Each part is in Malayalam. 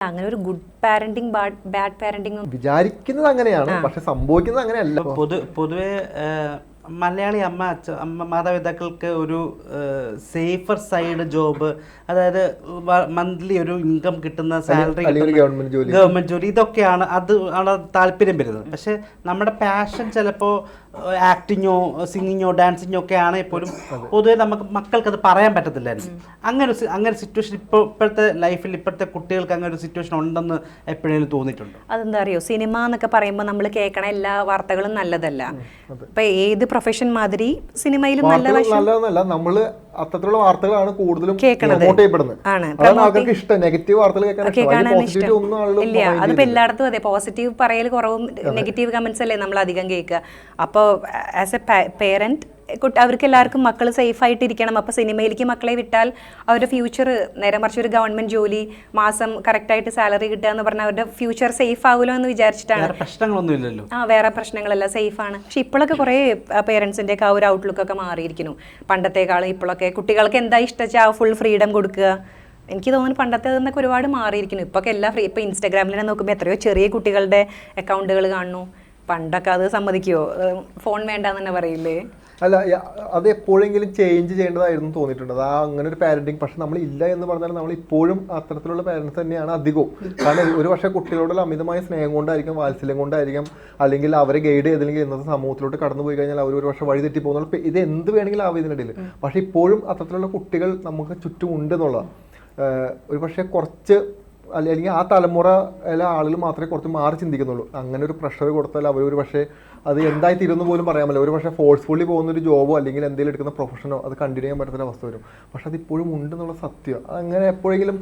അങ്ങനെ ഒരു ഗുഡ് പാരന്റിങ് ബാഡ് പാരന്റിങ് വിചാരിക്കുന്നത് അങ്ങനെയാണ് പക്ഷെ സംഭവിക്കുന്നത് അങ്ങനെയല്ല. പൊതു പൊതുവെ മലയാളി അമ്മ അച്ഛ അമ്മ മാതാപിതാക്കൾക്ക് ഒരു സേഫർ സൈഡ് ജോബ് അതായത് മന്ത്ലി ഒരു ഇൻകം കിട്ടുന്ന സാലറി ഗവൺമെന്റ് ജോലി. ഗവൺമെന്റ് ജോലി. ഇതൊക്കെയാണ് അത് ആണ് താല്പര്യം വരുന്നത്. പക്ഷെ നമ്മുടെ പാഷൻ ചിലപ്പോൾ ആക്ടിങ്ങോ സിംഗിങ്ങോ ഡാൻസിങ്ങോ ഒക്കെ ആണെങ്കിൽ പോലും പൊതുവെ നമുക്ക് മക്കൾക്ക് അത് പറയാൻ പറ്റത്തില്ലായിരുന്നു. അങ്ങനെ അങ്ങനെ സിറ്റുവേഷൻ ഇപ്പോൾ ഇപ്പോഴത്തെ ലൈഫിൽ ഇപ്പോഴത്തെ കുട്ടികൾക്ക് അങ്ങനെ ഒരു സിറ്റുവേഷൻ ഉണ്ടെന്ന് എപ്പോഴെങ്കിലും തോന്നിയിട്ടുണ്ട്? അതെന്താ അറിയോ? സിനിമ എന്നൊക്കെ പറയുമ്പോൾ നമ്മൾ കേൾക്കണ എല്ലാ വാർത്തകളും നല്ലതല്ല. ഇപ്പൊ ഏത് പ്രൊഫഷൻ മാതിരി സിനിമയിലും നല്ല നല്ലതല്ല നമ്മൾ അത്തരത്തിലുള്ള വാർത്തകളാണ് കൂടുതലും. പ്രൊമോട്ട് ചെയ്യപ്പെടുന്നത്. അതാണ് ആൾക്കാർക്ക് ഇഷ്ടം. നെഗറ്റീവ് വാർത്തകൾ കേൾക്കാനാണ് ഇഷ്ടം. ഇല്ല. അതിപ്പോ എല്ലായിടത്തും അതെ. പോസിറ്റീവ് പറയൽ കുറവും നെഗറ്റീവ് കമന്റ്സ് അല്ലേ നമ്മൾ അധികം കേൾക്കുക അപ്പോൾ ആസ് എ പേരന്റ് അവർക്ക് എല്ലാവർക്കും മക്കൾ സേഫ് ആയിട്ട് ഇരിക്കണം അപ്പോൾ സിനിമയിലേക്ക് മക്കളെ വിട്ടാൽ അവരുടെ ഫ്യൂച്ചർ നേരെ മറിച്ച് ഒരു ഗവൺമെന്റ് ജോലി മാസം കറക്റ്റായിട്ട് സാലറി കിട്ടുക എന്ന് പറഞ്ഞാൽ അവരുടെ ഫ്യൂച്ചർ സേഫ് ആവുമല്ലോ എന്ന് വിചാരിച്ചിട്ടാണ്. പ്രശ്നങ്ങളൊന്നും ഇല്ലല്ലോ. ആ വേറെ പ്രശ്നങ്ങളല്ല സേഫ് ആണ്. പക്ഷെ ഇപ്പോഴൊക്കെ കുറേ പേരൻസിന്റെ ഒക്കെ ആ ഒരു ഔട്ട്ലുക്ക് ഒക്കെ മാറിയിരിക്കുന്നു. പണ്ടത്തെക്കാളും ഇപ്പോഴൊക്കെ കുട്ടികൾക്ക് എന്താ ഇഷ്ടം ആ ഫുൾ ഫ്രീഡം കൊടുക്കുക? എനിക്ക് തോന്നുന്നു പണ്ടത്തെ നിന്നൊക്കെ ഒരുപാട് മാറിയിരിക്കുന്നു. ഇപ്പൊ എല്ലാ ഫ്രീ ഇപ്പൊ ഇൻസ്റ്റാഗ്രാമിൽ തന്നെ നോക്കുമ്പോൾ എത്രയോ ചെറിയ കുട്ടികളുടെ അക്കൗണ്ടുകൾ കാണുന്നു. പണ്ടൊക്കെ അത് സമ്മതിക്കുമോ ഫോൺ വേണ്ടെന്ന് തന്നെ പറയില്ലേ? അല്ല അത് എപ്പോഴെങ്കിലും ചേഞ്ച് ചെയ്യേണ്ടതായിരുന്നു തോന്നിയിട്ടുണ്ട്. അത് ആ അങ്ങനെ ഒരു പാരന്റിങ് പക്ഷെ നമ്മൾ ഇല്ല എന്ന് പറഞ്ഞാൽ നമ്മൾ ഇപ്പോഴും അത്തരത്തിലുള്ള പാരന്റ്സ് തന്നെയാണ് അധികവും. കാരണം ഒരു പക്ഷേ കുട്ടികളോടുള്ള അമിതമായ സ്നേഹം കൊണ്ടായിരിക്കും വാത്സല്യം കൊണ്ടായിരിക്കും അല്ലെങ്കിൽ അവരെ ഗൈഡ് ചെയ്തില്ലെങ്കിൽ ഇന്നത്തെ സമൂഹത്തിലോട്ട് കടന്നു പോയി കഴിഞ്ഞാൽ അവർ ഒരു പക്ഷേ വഴി തെറ്റി പോകുന്നുള്ള ഇത് എന്ത് വേണമെങ്കിലും ആവും ഇതിനിടയിൽ പക്ഷെ ഇപ്പോഴും അത്തരത്തിലുള്ള കുട്ടികൾ നമുക്ക് ചുറ്റും ഉണ്ട് എന്നുള്ളതാണ് ഒരു പക്ഷേ കുറച്ച് അല്ലെങ്കിൽ ആ തലമുറയിലെ ആളുകൾ മാത്രമേ കുറച്ച് മാറി ചിന്തിക്കുന്നുള്ളൂ. അങ്ങനെ ഒരു പ്രഷർ കൊടുത്താൽ അവർ ഒരു പക്ഷേ അത് എന്തായി തീരുന്നു പോലും പറയാൻ പറ്റില്ല. ഒരു പക്ഷേ ഫോഴ്സ്ഫുള്ളി പോകുന്ന ഒരു ജോബോ അല്ലെങ്കിൽ എന്തെങ്കിലും എടുക്കുന്ന പ്രൊഫഷനോ അത് കണ്ടിന്യൂ ചെയ്യാൻ പറ്റുന്ന അവസ്ഥ വരും. പക്ഷെ അത് ഇപ്പോഴും ഉണ്ടെന്നുള്ള സത്യം. അങ്ങനെ എപ്പോഴെങ്കിലും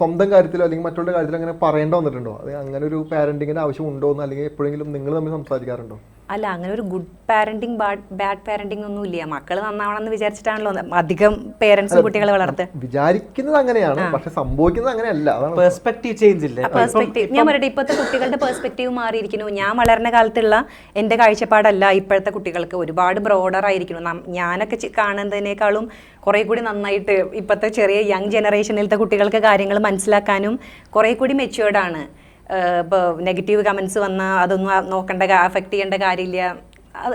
സ്വന്തം കാര്യത്തിലോ അല്ലെങ്കിൽ മറ്റുള്ള കാര്യത്തിലോ അങ്ങനെ പറയേണ്ട വന്നിട്ടുണ്ടോ? അത് അങ്ങനെ ഒരു പാരന്റിങ്ങിന്റെ ആവശ്യം ഉണ്ടോ എന്ന് അല്ലെങ്കിൽ എപ്പോഴെങ്കിലും നിങ്ങൾ തമ്മിൽ സംസാരിക്കാറുണ്ടോ? അല്ല അങ്ങനെ ഒരു ഗുഡ് പാരന്റിങ് ബാഡ് പാരന്റിങ് ഒന്നും ഇല്ല മക്കൾ നന്നാവണം എന്ന് വിചാരിച്ചിട്ടാണല്ലോ അധികം പേരൻസ് കുട്ടികളെ വളർത്തുക വിചാരിക്കുന്നത് അങ്ങനെയാണ് പക്ഷെ സംഭവിക്കുന്നത് അങ്ങനെയല്ല. പെർസ്പെക്ടീവ് പെർസ്പെക്റ്റീവ് ചേഞ്ച് ഇല്ല? പെർസ്പെക്റ്റീവ് ഞാൻ പറയട്ടെ ഇപ്പോഴത്തെ കുട്ടികളുടെ പെർസ്പെക്റ്റീവ് മാറിയിരിക്കുന്നു. ഞാൻ വളർന്ന കാലത്തുള്ള എന്റെ കാഴ്ചപ്പാടല്ല ഇപ്പോഴത്തെ കുട്ടികൾക്ക്. ഒരുപാട് ബ്രോഡർ ആയിരിക്കുന്നു. ഞാനൊക്കെ കാണുന്നതിനേക്കാളും കുറേ കൂടി നന്നായിട്ട് ഇപ്പോഴത്തെ ചെറിയ യങ് ജനറേഷനിലത്തെ കുട്ടികൾക്ക് കാര്യങ്ങൾ മനസ്സിലാക്കാനും കുറേ കൂടി മെച്ചുവേർഡാണ് ആണ്. ഇപ്പോൾ നെഗറ്റീവ് കമൻസ് വന്നാൽ അതൊന്നും നോക്കേണ്ട അഫക്റ്റ് ചെയ്യേണ്ട കാര്യമില്ല.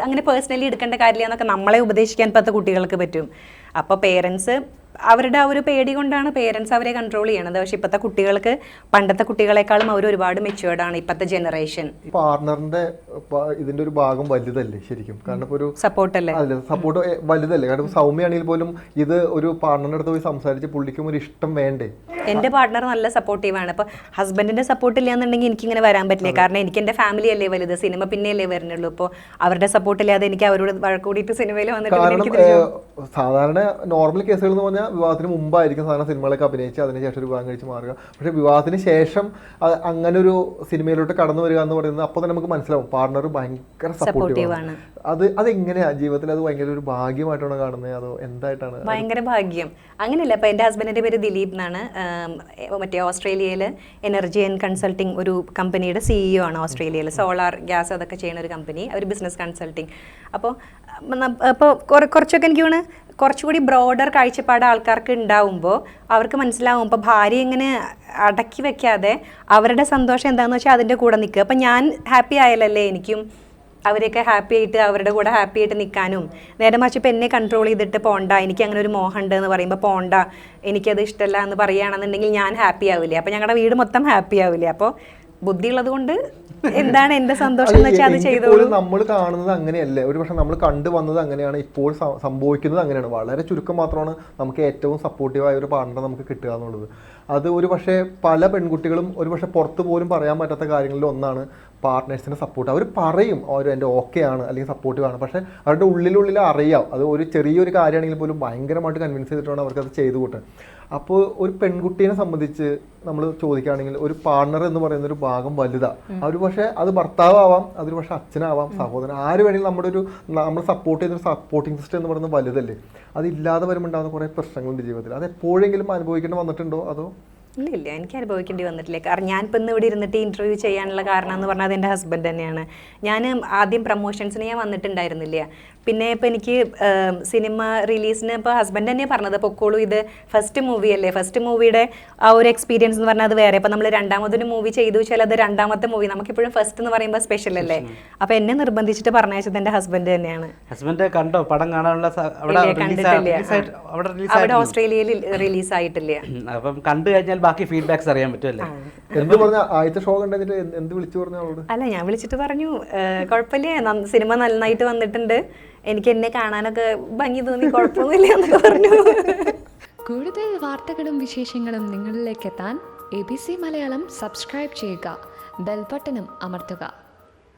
അങ്ങനെ പേഴ്സണലി എടുക്കേണ്ട കാര്യമില്ല എന്നൊക്കെ നമ്മളെ ഉപദേശിക്കാൻ ഇപ്പോഴത്തെ കുട്ടികൾക്ക് പറ്റും. അപ്പോൾ പേരൻസ് അവരുടെ ആ ഒരു പേടി കൊണ്ടാണ് പേരൻസ് അവരെ കൺട്രോൾ ചെയ്യണത്. പക്ഷെ ഇപ്പോഴത്തെ കുട്ടികൾക്ക് പണ്ടത്തെ കുട്ടികളെക്കാളും അവർ ഒരുപാട് മെച്ചുവേർഡ് ആണ് ഇപ്പോഴത്തെ ജനറേഷൻ പാർട്ണറിന്റെ ഇതിന്റെ ഒരു ഭാഗം വലുതല്ലേ ശരിക്കും? കാരണം ഒരു സപ്പോർട്ട് അല്ലേ? അല്ല സപ്പോർട്ട് വലുതല്ലേ? കാരണം സൗമ്യാണെങ്കിൽ പോലും ഇത് ഒരു പാർട്ണറിന്റെ അടുത്ത് പോയി സംസാരിച്ച് പുള്ളിക്കും ഒരു ഇഷ്ടം വേണ്ടേ? എന്റെ പാർട്ണർ നല്ല സപ്പോർട്ടീവ് ആണ്. അപ്പൊ ഹസ്ബൻഡിന്റെ സപ്പോർട്ട് ഇല്ല എന്നുണ്ടെങ്കിൽ എനിക്ക് ഇങ്ങനെ വരാൻ പറ്റില്ല. കാരണം എനിക്ക് എന്റെ ഫാമിലി അല്ലേ വലുത്. സിനിമ പിന്നെയല്ലേ വരുന്നുള്ളൂ. അപ്പോൾ അവരുടെ സപ്പോർട്ട് ഇല്ലാതെ എനിക്ക് അവരോട് വഴക്കൂടിയിട്ട് സിനിമയിൽ വന്നിട്ട് സാധാരണ നോർമൽ കേസുകൾ എന്ന് പറഞ്ഞാൽ വിവാഹത്തിന് മുമ്പായിരിക്കും സാധാരണ സിനിമകളൊക്കെ അഭിനയിച്ച് അതിനുശേഷം ഒരു വിവാഹം കഴിച്ച് മാറുക. പക്ഷേ വിവാഹത്തിന് ശേഷം അങ്ങനെ ഒരു സിനിമയിലോട്ട് കടന്നു വരിക എന്ന് പറയുന്നത് അപ്പോൾ തന്നെ നമുക്ക് മനസ്സിലാവും. പാർട്ണർ ഭയങ്കര സപ്പോർട്ടീവ് ആണ്. അത് അതെങ്ങനെയാ ജീവിതത്തിൽ? അത് ഭയങ്കര ഒരു ഭാഗ്യമായിട്ടാണ് കാണുന്നത്? അതോ എന്തായിട്ടാണ്? ഭയങ്കര ഭാഗ്യം. അങ്ങനെയല്ല ഇപ്പം എന്റെ ഹസ്ബൻഡിന്റെ പേര് ദിലീപ് എന്നാണ്. മറ്റേ ഓസ്ട്രേലിയയിൽ എനർജി ആൻഡ് കൺസൾട്ടിങ് ഒരു കമ്പനിയുടെ സിഇഒ ആണ് ഓസ്ട്രേലിയയിൽ സോളാർ ഗ്യാസ് അതൊക്കെ ചെയ്യുന്ന ഒരു കമ്പനി. അവർ ബിസിനസ് കൺസൾട്ടിങ്. അപ്പോൾ അപ്പോൾ കുറച്ചൊക്കെ എനിക്ക് തോന്നുന്നു കുറച്ചുകൂടി ബ്രോഡർ കാഴ്ചപ്പാട് ആൾക്കാർക്ക് ഉണ്ടാവുമ്പോൾ അവർക്ക് മനസ്സിലാവും ഇപ്പോൾ ഭാര്യ ഇങ്ങനെ അടക്കി വെക്കാതെ അവരുടെ സന്തോഷം എന്താണെന്ന് വെച്ചാൽ അതിന്റെ കൂടെ നിൽക്കുക. അപ്പം ഞാൻ ഹാപ്പി ആയാലല്ലേ എനിക്കും അവരെയൊക്കെ ഹാപ്പി ആയിട്ട് അവരുടെ കൂടെ ഹാപ്പി ആയിട്ട് നിൽക്കാനും നേരെ മറിച്ച് ഇപ്പം എന്നെ കൺട്രോൾ ചെയ്തിട്ട് പോണ്ട എനിക്ക് അങ്ങനെ ഒരു മോഹമുണ്ട് എന്ന് പറയുമ്പോൾ പോണ്ട എനിക്കത് ഇഷ്ടമല്ല എന്ന് പറയുകയാണെന്നുണ്ടെങ്കിൽ ഞാൻ ഹാപ്പി ആവില്ലേ? അപ്പം ഞങ്ങളുടെ വീട് മൊത്തം ഹാപ്പി ആവില്ലേ? അപ്പോൾ ബുദ്ധിയുള്ളത് കൊണ്ട് എന്താണ് എന്റെ സന്തോഷം എന്ന് വെച്ചാൽ അത് ചെയ്തോളൂ. നമ്മൾ കാണുന്നത് അങ്ങനെയല്ലേ? ഒരു പക്ഷെ നമ്മൾ കണ്ടു വന്നത് അങ്ങനെയാണ് ഇപ്പോൾ സംഭവിക്കുന്നത് അങ്ങനെയാണ്. വളരെ ചുരുക്കം മാത്രമാണ് നമുക്ക് ഏറ്റവും സപ്പോർട്ടീവായ ഒരു പാർട്ണർ നമുക്ക് കിട്ടുക എന്നുള്ളത്. അത് ഒരു പക്ഷേ പല പെൺകുട്ടികളും ഒരു പക്ഷേ പുറത്ത് പോലും പറയാൻ പറ്റാത്ത കാര്യങ്ങളിൽ ഒന്നാണ് പാർട്ട്നേഴ്സിന് സപ്പോർട്ട് അവർ പറയും അവർ എന്റെ ഓക്കെ ആണ് അല്ലെങ്കിൽ സപ്പോർട്ടീവ് ആണ് പക്ഷേ അവരുടെ ഉള്ളിലുള്ളിൽ അറിയാം. അത് ഒരു ചെറിയൊരു കാര്യമാണെങ്കിൽ പോലും ഭയങ്കരമായിട്ട് കൺവിൻസ് ചെയ്തിട്ടാണ് അവർക്ക് അത് ചെയ്തു കൂട്ടുന്നത് അപ്പോൾ ഒരു പെൺകുട്ടീനെ സംബന്ധിച്ച് നമ്മൾ ചോദിക്കുകയാണെങ്കിൽ ഒരു പാർട്ണർ എന്ന് പറയുന്ന ഒരു ഭാഗം വലുതാണ് അവർ പക്ഷേ അത് ഭർത്താവാവാം അതൊരു പക്ഷേ അച്ഛനാവാം സഹോദരൻ. ആര് വേണമെങ്കിലും നമ്മുടെ ഒരു നമ്മൾ സപ്പോർട്ട് ചെയ്യുന്ന ഒരു സപ്പോർട്ടിംഗ് സിസ്റ്റം എന്ന് പറയുന്നത് വലുതല്ലേ? അതില്ലാതെ വരുമ്പോൾ ഉണ്ടാകുന്ന കുറേ പ്രശ്നങ്ങളുണ്ട് ജീവിതത്തിൽ. അത് എപ്പോഴെങ്കിലും അനുഭവിക്കേണ്ടി വന്നിട്ടുണ്ടോ അതോ? ഇല്ല ഇല്ല എനിക്ക് അനുഭവിക്കേണ്ടി വന്നിട്ടില്ല. കാരണം ഞാനിപ്പോൾ ഇന്ന് ഇവിടെ ഇരുന്നിട്ട് ഇന്റർവ്യൂ ചെയ്യാനുള്ള കാരണം എന്ന് പറഞ്ഞാൽ അതെന്റെ ഹസ്ബൻഡ് തന്നെയാണ്. ഞാൻ ആദ്യം പ്രൊമോഷൻസിന് ഞാൻ വന്നിട്ടുണ്ടായിരുന്നില്ല. പിന്നെ ഇപ്പോൾ എനിക്ക് സിനിമ റിലീസിന് ഇപ്പോൾ ഹസ്ബൻഡ് തന്നെ പറഞ്ഞത്. പൊക്കോളൂ ഇത് ഫസ്റ്റ് മൂവി അല്ലേ? ഫസ്റ്റ് മൂവിയുടെ ആ ഒരു എക്സ്പീരിയൻസ് എന്ന് പറഞ്ഞാൽ അത് വേറെ. ഇപ്പം നമ്മൾ രണ്ടാമതൊരു മൂവി ചെയ്തു വെച്ചാൽ അത് രണ്ടാമത്തെ മൂവി നമുക്കിപ്പോഴും ഫസ്റ്റ് എന്ന് പറയുമ്പോൾ സ്പെഷ്യൽ അല്ലേ? അപ്പോൾ എന്നെ നിർബന്ധിച്ചിട്ട് പറഞ്ഞയച്ചത് എന്റെ ഹസ്ബൻഡ് തന്നെയാണ്. ഹസ്ബൻഡ് കണ്ടോ? പടം കാണാനുള്ള അവിടെ ഓസ്ട്രേലിയയിൽ റിലീസ് ആയിട്ടില്ല. അപ്പം കണ്ടു കഴിഞ്ഞാൽ ബാക്കി ഫീഡ്ബാക്സ് അറിയാൻ പറ്റുമല്ലേ? എന്ത് പറഞ്ഞ? ആദ്യത്തെ ഷോ കണ്ടിട്ട് എന്ത് വിളിച്ചു പറഞ്ഞു അവളോട് അല്ല ഞാൻ വിളിച്ചിട്ട് പറഞ്ഞു കുഴപ്പമില്ല സിനിമ നന്നായിട്ട് വന്നിട്ടുണ്ട്. എനിക്ക് എന്നെ കാണാനൊക്കെ ഭംഗി തോന്നി കുഴപ്പമൊന്നുമില്ല എന്നൊക്കെ പറഞ്ഞു. കൂടുതൽ വാർത്തകളും വിശേഷങ്ങളും നിങ്ങളിലേക്ക് എത്താൻ A B C Malayalam subscribe ചെയ്യുക. ബെൽബട്ടനും അമർത്തുക.